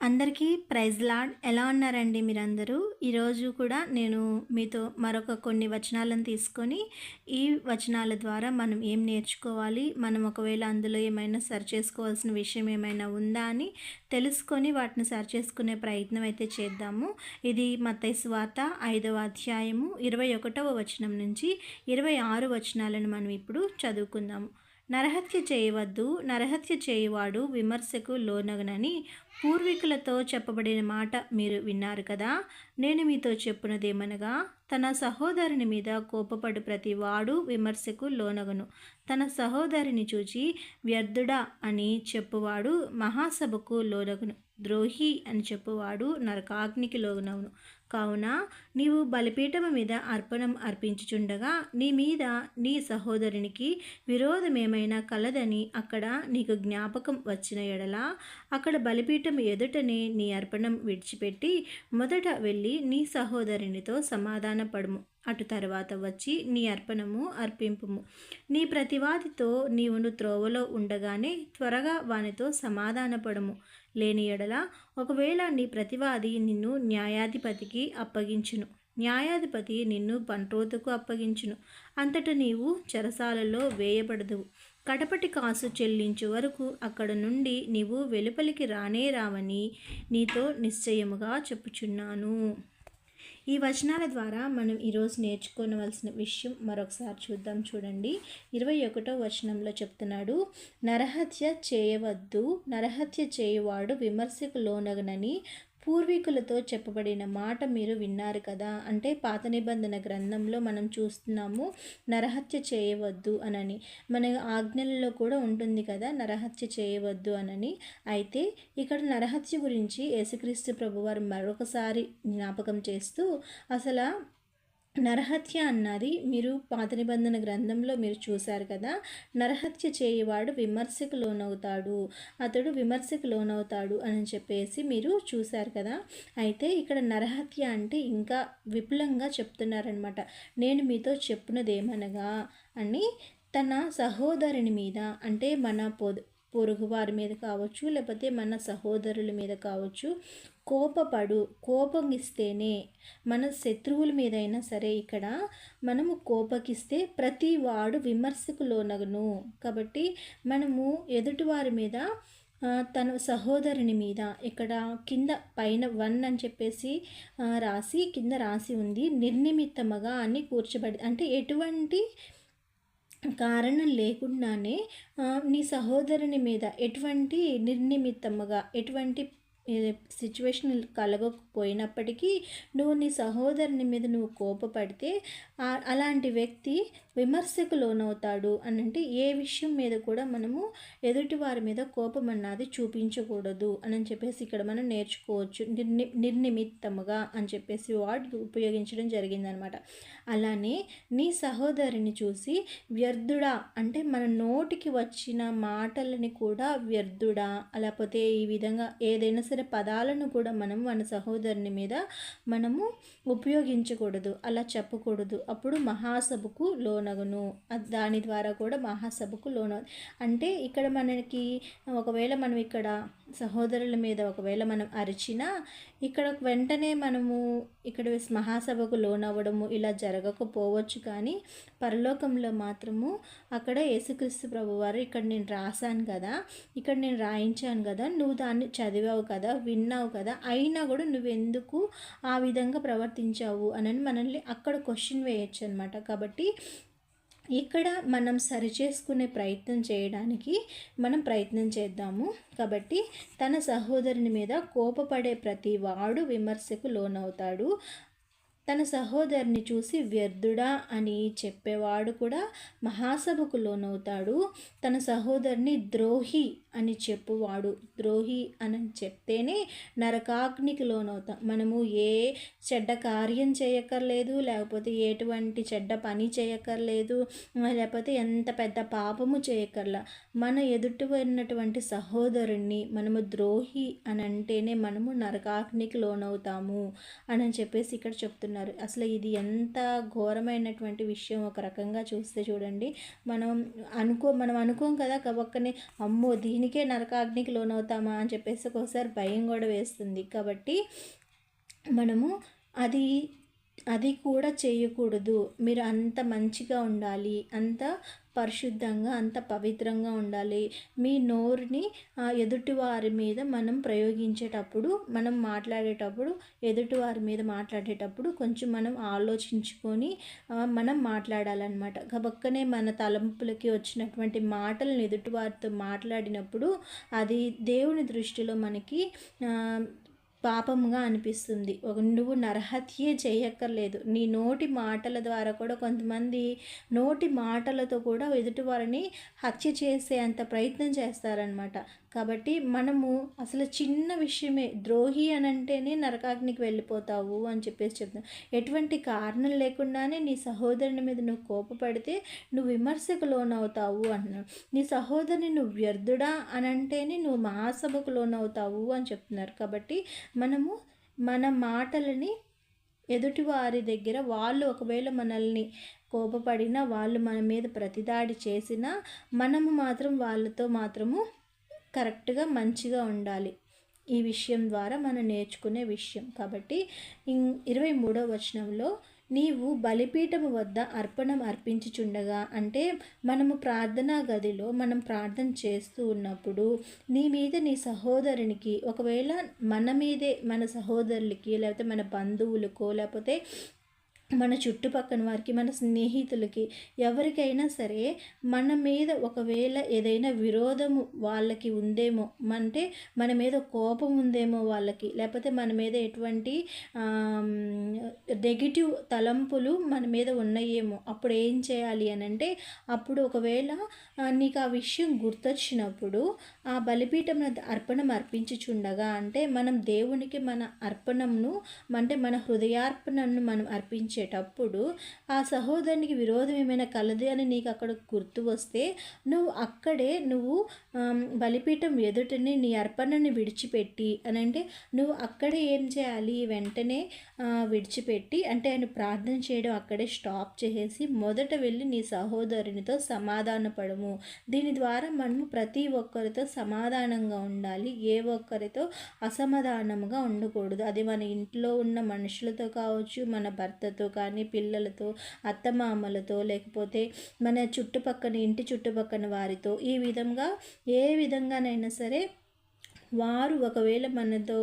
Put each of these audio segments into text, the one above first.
అందరికీ praise lord. ఎలా ఉన్నారండి మీరందరూ? ఈరోజు కూడా నేను మీతో మరొక కొన్ని వచనాలను తీసుకొని ఈ వచనాల ద్వారా మనం ఏం నేర్చుకోవాలి మనం ఒకవేళ అందులో ఏమైనా సరి చేసుకోవాల్సిన విషయం ఏమైనా ఉందా అని తెలుసుకొని వాటిని సరి చేసుకునే ప్రయత్నం అయితే చేద్దాము. ఇది మత్తయి స్వాత ఐదవ అధ్యాయము ఇరవై ఒకటవ వచనం నుంచి ఇరవై ఆరు వచనాలను మనం ఇప్పుడు చదువుకుందాము. నరహత్య చేయవద్దు నరహత్య చేయువాడు విమర్శకు లోనగనని పూర్వీకులతో చెప్పబడిన మాట మీరు విన్నారు కదా? నేను మీతో చెప్పునదేమనగా తన సహోదరుని మీద కోపపడు ప్రతి వాడు విమర్శకు లోనగను. తన సహోదరిని చూచి వ్యర్థుడా అని చెప్పువాడు మహాసభకు లోనగును. ద్రోహి అని చెప్పువాడు నరకాగ్నికి లోనవును. కావున నీవు బలిపీఠము మీద అర్పణం అర్పించుచుండగా నీ మీద నీ సహోదరునికి విరోధమేమైనా కలదని అక్కడ నీకు జ్ఞాపకం వచ్చిన ఎడల అక్కడ బలిపీఠం ఎదుటనే నీ అర్పణం విడిచిపెట్టి మొదట వెళ్ళి నీ సహోదరునితో సమాధానపడము. అటు తర్వాత వచ్చి నీ అర్పణము అర్పింపుము. నీ ప్రతివాదితో నీవును త్రోవలో ఉండగానే త్వరగా వానితో సమాధానపడము. లేని ఎడల ఒకవేళ నీ ప్రతివాది నిన్ను న్యాయాధిపతికి అప్పగించును. న్యాయాధిపతి నిన్ను పంట్రోతుకు అప్పగించును. అంతట నీవు చెరసాలలో వేయబడదువు. కడపటి కాసు చెల్లించు వరకు అక్కడ నుండి నీవు వెలుపలికి రానే రావని నీతో నిశ్చయముగా చెప్పుచున్నాను. ఈ వచనాల ద్వారా మనం ఈరోజు నేర్చుకోవలసిన విషయం మరొకసారి చూద్దాం చూడండి. ఇరవై ఒకటో వచనంలో చెప్తున్నాడు నరహత్య చేయవద్దు. నరహత్య చేయువాడు విమర్శకు లోనగనని పూర్వీకులతో చెప్పబడిన మాట మీరు విన్నారు కదా? అంటే పాత నిబంధన గ్రంథంలో మనం చూస్తున్నాము నరహత్య చేయవద్దు అనని. మన ఆజ్ఞలలో కూడా ఉంటుంది కదా నరహత్య చేయవద్దు అనని. అయితే ఇక్కడ నరహత్య గురించి యేసుక్రీస్తు ప్రభువారు మరొకసారి జ్ఞాపకం చేస్తూ అసలు నరహత్య అన్నది మీరు పాత నిబంధన గ్రంథంలో మీరు చూశారు కదా. నరహత్య చేయవాడు విమర్శకు లోనవుతాడు. అతడు విమర్శకు లోనవుతాడు అని చెప్పేసి మీరు చూశారు కదా. అయితే ఇక్కడ నరహత్య అంటే ఇంకా విపులంగా చెప్తున్నారనమాట నేను మీతో చెప్పినదేమనగా అని తన సహోదరుని మీద అంటే మన పొదు పొరుగు వారి మీద కావచ్చు లేకపోతే మన సహోదరుల మీద కావచ్చు కోపపడు కోపం ఇస్తేనే మన శత్రువుల మీదైనా సరే ఇక్కడ మనము కోపకిస్తే ప్రతి వాడు విమర్శకు లోనగును కాబట్టి మనము ఎదుటివారి మీద తన సహోదరుని మీద ఇక్కడ కింద పైన వన్ అని చెప్పేసి రాసి కింద రాసి ఉంది. నిర్నిమిత్తముగా అని కూర్చబడి అంటే ఎటువంటి కారణం లేకుండానే నీ సహోదరుని మీద ఎటువంటి నిర్నిమిత్తముగా ఎటువంటి సిచ్యువేషన్ కలగకపోయినప్పటికీ నువ్వు నీ సహోదరుని మీద నువ్వు కోపపడితే అలాంటి వ్యక్తి విమర్శకు లోనవుతాడు అని అంటే ఏ విషయం మీద కూడా మనము ఎదుటి వారి మీద కోపం అన్నది చూపించకూడదు అని చెప్పేసి ఇక్కడ మనం నేర్చుకోవచ్చు నిర్ని నిర్నిమిత్తముగా అని చెప్పేసి వర్డ్ ఉపయోగించడం జరిగిందనమాట. అలానే నీ సహోదరిని చూసి వ్యర్థుడా అంటే మన నోటికి వచ్చిన మాటలని కూడా వ్యర్థుడా లేకపోతే ఈ విధంగా ఏదైనా సరే పదాలను కూడా మనం మన సహోదరుని మీద మనము ఉపయోగించకూడదు అలా చెప్పకూడదు. అప్పుడు మహాసభకు లోనగును. దాని ద్వారా కూడా మహాసభకు లోన అంటే ఇక్కడ మనకి ఒకవేళ మనం ఇక్కడ సహోదరుల మీద ఒకవేళ మనం అరిచినా ఇక్కడ వెంటనే మనము ఇక్కడ మహాసభకు లోనవ్వడము ఇలా జరగకపోవచ్చు. కానీ పరలోకంలో మాత్రము అక్కడ యేసుక్రీస్తు ప్రభువారు ఇక్కడ నేను రాశాను కదా ఇక్కడ నేను రాయించాను కదా నువ్వు దాన్ని చదివావు కదా కదా విన్నావు కదా అయినా కూడా నువ్వెందుకు ఆ విధంగా ప్రవర్తించావు అని మనల్ని అక్కడ క్వశ్చన్ వేయచ్చు అనమాట కాబట్టి ఇక్కడ మనం సరిచేసుకునే ప్రయత్నం చేయడానికి మనం ప్రయత్నం చేద్దాము. కాబట్టి తన సహోదరుని మీద కోపపడే ప్రతి వాడు విమర్శకు లోనవుతాడు. తన సహోదరిని చూసి వ్యర్థుడా అని చెప్పేవాడు కూడా మహాసభకు లోనవుతాడు. తన సహోదరిని ద్రోహి అని చెప్పువాడు. ద్రోహి అని చెప్తేనే నరకాగ్నికి లోనవుతాం. మనము ఏ చెడ్డ కార్యం చేయక్కర్లేదు లేకపోతే ఎటువంటి చెడ్డ పని చేయక్కర్లేదు లేకపోతే ఎంత పెద్ద పాపము చేయక్కర్లా. మన ఎదుటి ఉన్నటువంటి సహోదరుణ్ణి మనము ద్రోహి అని అంటేనే మనము నరకాగ్నికి లోనవుతాము అని చెప్పేసి ఇక్కడ చెప్తున్నారు. అసలు ఇది ఎంత ఘోరమైనటువంటి విషయం ఒక రకంగా చూస్తే చూడండి. మనం అనుకో మనం అనుకోం కదా కబక్కనే అమ్మో దీని దీనికే నరకాగ్నికి లోనవుతామా అని చెప్పేసి ఒకసారి భయం కూడా వేస్తుంది. కాబట్టి మనము అది అది కూడా చేయకూడదు. మీరు అంత మంచిగా ఉండాలి అంత పరిశుద్ధంగా అంత పవిత్రంగా ఉండాలి. మీ నోరుని ఎదుటివారి మీద మనం ప్రయోగించేటప్పుడు మనం మాట్లాడేటప్పుడు ఎదుటివారి మీద మాట్లాడేటప్పుడు కొంచెం మనం ఆలోచించుకొని మనం మాట్లాడాలన్నమాట. గబక్కనే మన తలంపులకి వచ్చినటువంటి మాటలను ఎదుటివారితో మాట్లాడినప్పుడు అది దేవుని దృష్టిలో మనకి పాపముగా అనిపిస్తుంది. ఒక నువ్వు నరహత్యే చేయక్కర్లేదు. నీ నోటి మాటల ద్వారా కూడా కొంతమంది నోటి మాటలతో కూడా ఎదుటి వారిని హత్య చేసే అంత ప్రయత్నం చేస్తారనమాట కాబట్టి మనము అసలు చిన్న విషయమే ద్రోహి అని అంటేనే నరకాగ్నికి వెళ్ళిపోతావు అని చెప్పేసి చెప్తాం ఎటువంటి కారణం లేకుండానే నీ సహోదరుని మీద నువ్వు కోపపడితే నువ్వు విమర్శకు లోనవుతావు అంటున్నాడు. నీ సహోదరుని నువ్వు వ్యర్థుడా అని అంటేనే నువ్వు మహాసభకు లోనవుతావు అని చెప్తున్నారు. కాబట్టి మనము మన మాటలని ఎదుటి వారి దగ్గర వాళ్ళు ఒకవేళ మనల్ని కోపపడినా వాళ్ళు మన మీద ప్రతిదాడి చేసినా మనము మాత్రం వాళ్ళతో మాత్రము కరెక్ట్గా మంచిగా ఉండాలి. ఈ విషయం ద్వారా మనం నేర్చుకునే విషయం. కాబట్టి ఇరవై మూడో వచనంలో నీవు బలిపీఠము వద్ద అర్పణం అర్పించుచుండగా అంటే మనము ప్రార్థనా గదిలో మనం ప్రార్థన చేస్తూ ఉన్నప్పుడు నీ మీద నీ సహోదరునికి ఒకవేళ మన మీదే మన సహోదరులకి లేకపోతే మన బంధువులకో లేకపోతే మన చుట్టుపక్కన వారికి మన స్నేహితులకి ఎవరికైనా సరే మన మీద ఒకవేళ ఏదైనా విరోధము వాళ్ళకి ఉందేమో అంటే మన మీద కోపం ఉందేమో వాళ్ళకి లేకపోతే మన మీద ఎటువంటి నెగిటివ్ తలంపులు మన మీద ఉన్నాయేమో అప్పుడు ఏం చేయాలి అని అంటే అప్పుడు ఒకవేళ నీకు ఆ విషయం గుర్తొచ్చినప్పుడు ఆ బలిపీఠం అర్పణం అర్పించుచుండగా అంటే మనం దేవునికి మన అర్పణంను అంటే మన హృదయార్పణను మనం అర్పించే ఇచ్చేటప్పుడు ఆ సహోదరునికి విరోధం ఏమైనా కలదు అని నీకు అక్కడ గుర్తు వస్తే నువ్వు అక్కడే నువ్వు బలిపీఠం ఎదుటనే నీ అర్పణను విడిచిపెట్టి అని అంటే నువ్వు అక్కడే ఏం చేయాలి? వెంటనే విడిచిపెట్టి అంటే ఆయన ప్రార్థన చేయడం అక్కడే స్టాప్ చేసేసి మొదట వెళ్ళి నీ సహోదరునితో సమాధానపడము. దీని ద్వారా మనము ప్రతి ఒక్కరితో సమాధానంగా ఉండాలి. ఏ ఒక్కరితో అసమాధానముగా ఉండకూడదు. అది మన ఇంట్లో ఉన్న మనుషులతో కావచ్చు మన భర్తతో కానీ పిల్లలతో అత్తమామలతో లేకపోతే మన చుట్టుపక్కన ఇంటి చుట్టుపక్కన వారితో ఈ విధంగా ఏ విధంగానైనా సరే వారు ఒకవేళ మనతో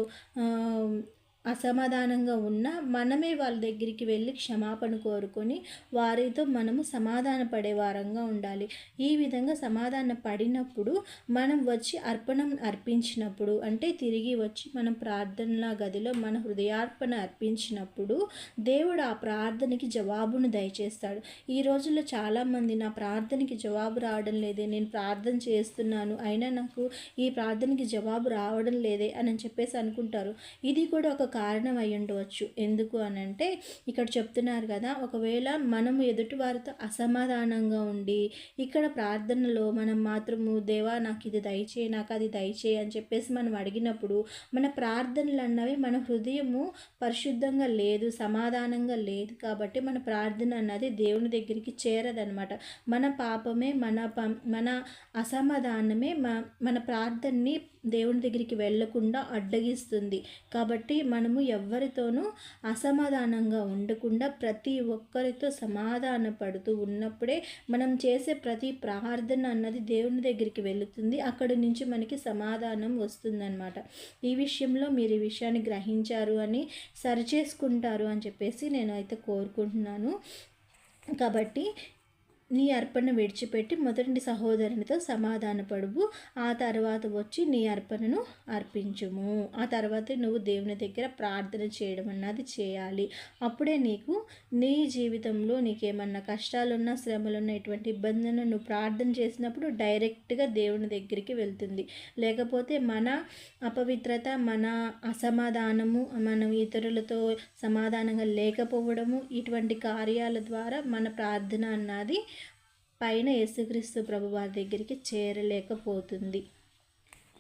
అసమాధానంగా ఉన్నా మనమే వాళ్ళ దగ్గరికి వెళ్ళి క్షమాపణ కోరుకొని వారితో మనము సమాధాన పడే వారంగా ఉండాలి. ఈ విధంగా సమాధాన పడినప్పుడు మనం వచ్చి అర్పణం అర్పించినప్పుడు అంటే తిరిగి వచ్చి మనం ప్రార్థనల గదిలో మన హృదయార్పణ అర్పించినప్పుడు దేవుడు ఆ ప్రార్థనకి జవాబును దయచేస్తాడు. ఈ రోజుల్లో చాలామంది నా ప్రార్థనకి జవాబు రావడం లేదే నేను ప్రార్థన చేస్తున్నాను అయినా నాకు ఈ ప్రార్థనకి జవాబు రావడం లేదే అని చెప్పేసి అనుకుంటారు. ఇది కూడా ఒక కారణం అయి ఉండవచ్చు ఎందుకు అని అంటే ఇక్కడ చెప్తున్నారు కదా ఒకవేళ మనము ఎదుటి వారితో అసమాధానంగా ఉండి ఇక్కడ ప్రార్థనలో మనం మాత్రము దేవా నాకు ఇది దయచేయి నాకు అది దయచేయి అని చెప్పేసి మనం అడిగినప్పుడు మన ప్రార్థనలు అన్నవి మన హృదయము పరిశుద్ధంగా లేదు సమాధానంగా లేదు కాబట్టి మన ప్రార్థన అన్నది దేవుని దగ్గరికి చేరదనమాట. మన పాపమే మన మన అసమాధానమే మన ప్రార్థనని దేవుని దగ్గరికి వెళ్ళకుండా అడ్డగిస్తుంది. కాబట్టి మనము ఎవరితోనూ అసమాధానంగా ఉండకుండా ప్రతి ఒక్కరితో సమాధాన పడుతూ ఉన్నప్పుడే మనం చేసే ప్రతి ప్రార్థన అన్నది దేవుని దగ్గరికి వెళుతుంది. అక్కడి నుంచి మనకి సమాధానం వస్తుందన్నమాట. ఈ విషయంలో మీరు ఈ విషయాన్ని గ్రహించారు అని సరిచేసుకుంటారు అని చెప్పేసి నేను అయితే కోరుకుంటున్నాను. కాబట్టి నీ అర్పణ విడిచిపెట్టి మొదటి సహోదరునితో సమాధానపడువు. ఆ తర్వాత వచ్చి నీ అర్పణను అర్పించుము. ఆ తర్వాత నువ్వు దేవుని దగ్గర ప్రార్థన చేయడం అన్నది చేయాలి. అప్పుడే నీకు నీ జీవితంలో నీకేమన్నా కష్టాలున్నా శ్రమలున్నా ఎటువంటి ఇబ్బందులను నువ్వు ప్రార్థన చేసినప్పుడు డైరెక్ట్గా దేవుని దగ్గరికి వెళ్తుంది. లేకపోతే మన అపవిత్రత మన అసమాధానము మనం ఇతరులతో సమాధానంగా లేకపోవడము ఇటువంటి కార్యాల ద్వారా మన ప్రార్థన అన్నది పైన యేసుక్రీస్తు ప్రభు వారి దగ్గరికి చేరలేకపోతుంది.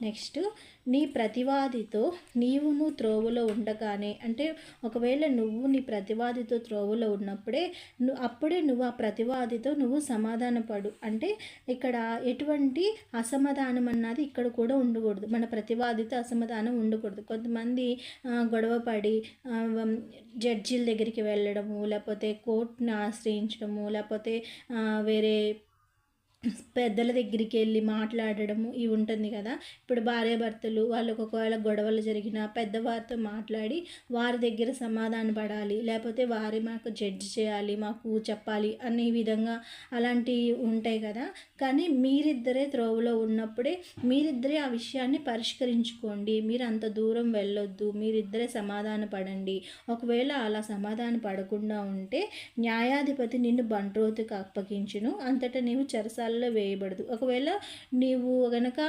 నెక్స్ట్ నీ ప్రతివాదితో నీవును త్రోవలో ఉండగానే అంటే ఒకవేళ నువ్వు నీ ప్రతివాదితో త్రోవలో ఉన్నప్పుడే నువ్వు అప్పుడే నువ్వు ఆ ప్రతివాదితో నువ్వు సమాధాన పడు అంటే ఇక్కడ ఎటువంటి అసమాధానం అన్నది ఇక్కడ కూడా ఉండకూడదు. మన ప్రతివాదితో అసమాధానం ఉండకూడదు. కొంతమంది గొడవ పడి జడ్జీల దగ్గరికి వెళ్ళడము లేకపోతే కోర్టును ఆశ్రయించడము లేకపోతే వేరే పెద్దల దగ్గరికి వెళ్ళి మాట్లాడడము ఇవి ఉంటుంది కదా. ఇప్పుడు భార్యాభర్తలు వాళ్ళకు ఒకవేళ గొడవలు జరిగిన పెద్దవారితో మాట్లాడి వారి దగ్గర సమాధాన పడాలి. లేకపోతే వారి మాకు జడ్జ్ చేయాలి మాకు చెప్పాలి అనే విధంగా అలాంటివి ఉంటాయి కదా. కానీ మీరిద్దరే త్రోవలో ఉన్నప్పుడే మీరిద్దరే ఆ విషయాన్ని పరిష్కరించుకోండి. మీరు అంత దూరం వెళ్ళొద్దు మీరిద్దరే సమాధాన పడండి. ఒకవేళ అలా సమాధాన పడకుండా ఉంటే న్యాయాధిపతి నిన్ను బంట్రోతుకు అప్పగించును. అంతటా నీవు చెరసాల పాత్రలో వేయబడదు. ఒకవేళ నీవు గనక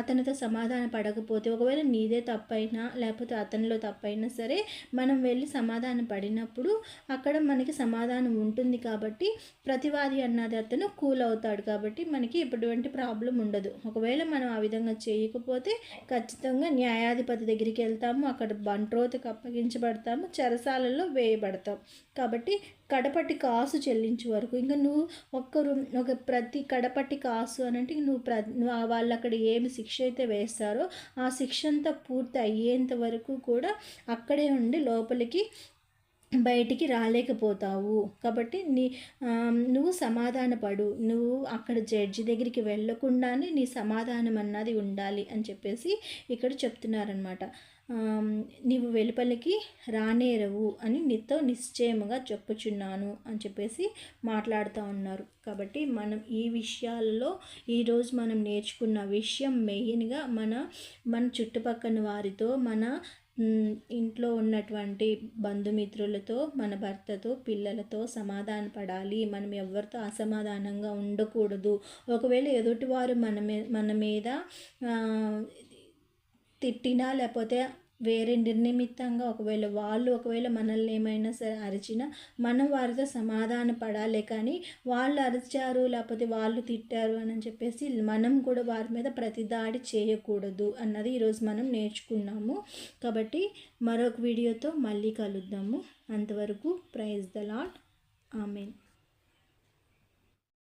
అతనితో సమాధాన పడకపోతే ఒకవేళ నీదే తప్పైనా లేకపోతే అతనిలో తప్పైనా సరే మనం వెళ్ళి సమాధానం పడినప్పుడు అక్కడ మనకి సమాధానం ఉంటుంది కాబట్టి ప్రతివాది అన్నది అతను కూల్ అవుతాడు కాబట్టి మనకి ఎటువంటి ప్రాబ్లం ఉండదు. ఒకవేళ మనం ఆ విధంగా చేయకపోతే ఖచ్చితంగా న్యాయాధిపతి దగ్గరికి వెళ్తాము. అక్కడ బంట్రోతకు అప్పగించబడతాము. చెరసాలలో వేయబడతాం. కాబట్టి కడపటి కాసు చెల్లించే వరకు. ఇంకా నువ్వు ఒక్కరు ఒక ప్రతి కడపటి కాసు అని అంటే నువ్వు ప్ర వాళ్ళు అక్కడ ఏమి శిక్ష అయితే వేస్తారో ఆ శిక్ష అంతా పూర్తి అయ్యేంత వరకు కూడా అక్కడే ఉండి లోపలికి బయటికి రాలేకపోతావు. కాబట్టి నీ నువ్వు సమాధాన పడు. నువ్వు అక్కడ జడ్జి దగ్గరికి వెళ్ళకుండానే నీ సమాధానం అన్నది ఉండాలి అని చెప్పేసి ఇక్కడ చెప్తున్నారనమాట నీవు వెలుపలికి రానేరవు అని నీతో నిశ్చయముగా చెప్పుచున్నాను అని చెప్పేసి మాట్లాడుతూ ఉన్నారు. కాబట్టి మనం ఈ విషయాలలో ఈరోజు మనం నేర్చుకున్న విషయం మెయిన్గా మన మన చుట్టుపక్కల వారితో మన ఇంట్లో ఉన్నటువంటి బంధుమిత్రులతో మన భర్తతో పిల్లలతో సమాధాన పడాలి. మనం ఎవరితో అసమాధానంగా ఉండకూడదు. ఒకవేళ ఎదుటివారు మన మన మీద తిట్టినా లేకపోతే వేరే నిర్నిమిత్తంగా ఒకవేళ వాళ్ళు ఒకవేళ మనల్ని ఏమైనా సరే అరిచినా మనం వారితో సమాధాన పడాలి కానీ వాళ్ళు అరిచారు లేకపోతే వాళ్ళు తిట్టారు అని చెప్పేసి మనం కూడా వారి మీద ప్రతిదాడి చేయకూడదు అన్నది ఈరోజు మనం నేర్చుకున్నాము. కాబట్టి మరొక వీడియోతో మళ్ళీ కలుద్దాము. అంతవరకు ప్రైజ్ ద లాట్ ఆమెన్.